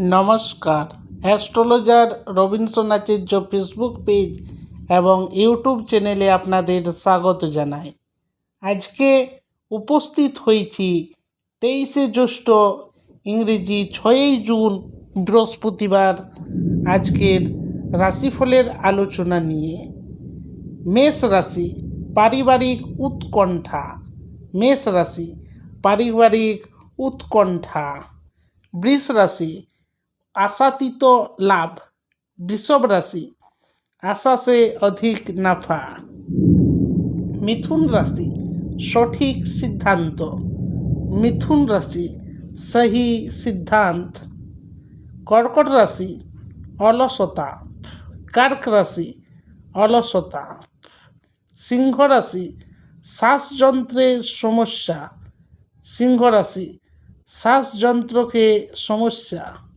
নমস্কার। Astrologer Robinson Acharya Facebook page এবং YouTube চ্যানেলে আপনাদের স্বাগত জানাই। আজকে উপস্থিত হয়েছি তেইশে জ্যৈষ্ঠ ইংরেজি ছয়ই জুন, বৃহস্পতিবার, আজকের রাশিফলের আলোচনা নিয়ে। মেষ রাশি, পারিবারিক উৎকণ্ঠা। মেষ রাশি, পারিবারিক উৎকণ্ঠা। বৃষ রাশি আশাতীত লাভ, বৃষভ রাশি আশা সে অধিক নাফা। মিথুন রাশি সঠিক সিদ্ধান্ত। মিথুন রাশি সহি সিদ্ধান্ত। কর্কট রাশি অলসতা। কার্ক রাশি অলসতা। সিংহ রাশি শ্বাসযন্ত্রের সমস্যা। সিংহ রাশি শ্বাসযন্ত্রকে সমস্যা।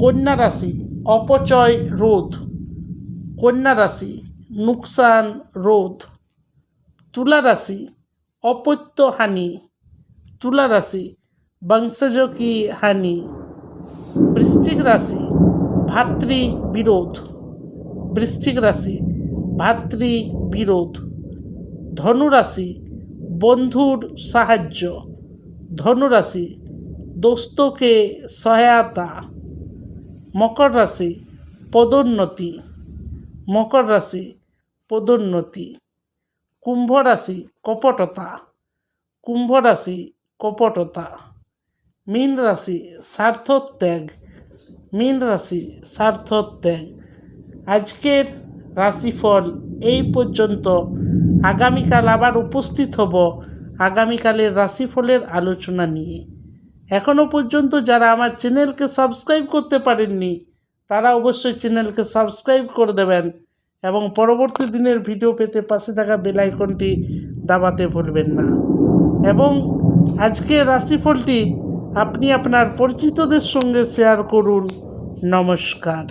কন্যা রাশি, অপচয় রোধ। কন্যা রাশি, নুকসান রোধ। তুলা রাশি অপত্য হানি তুলা রাশি বংশজ কি হানি। বৃশ্চিক রাশি, ভাতৃ বিরোধ। বৃশ্চিক রাশি, ভাতৃ বিরোধ। ধনুরাশি বন্ধুর সাহায্য। ধনুরাশি দোস্তকে সহায়তা, মকর রাশি পদোন্নতি, মকর রাশি পদোন্নতি, কুম্ভ রাশি কপটতা, কুম্ভ রাশি কপটতা, মীন রাশি স্বার্থত্যাগ, মীন রাশি স্বার্থত্যাগ। আজকের রাশিফল এই পর্যন্ত। আগামীকাল আবার উপস্থিত হব। আগামীকালের রাশিফলের আলোচনা নিয়ে। এখনও পর্যন্ত যারা আমার চ্যানেলকে সাবস্ক্রাইব করতে পারেননি, তারা অবশ্যই চ্যানেলকে সাবস্ক্রাইব করে দেবেন এবং পরবর্তী দিনের ভিডিও পেতে পাশে থাকা বেলাইকনটি দাবাতে ভুলবেন না। এবং আজকে রাশিফলটি আপনি আপনার পরিচিতদের সঙ্গে শেয়ার করুন। নমস্কার।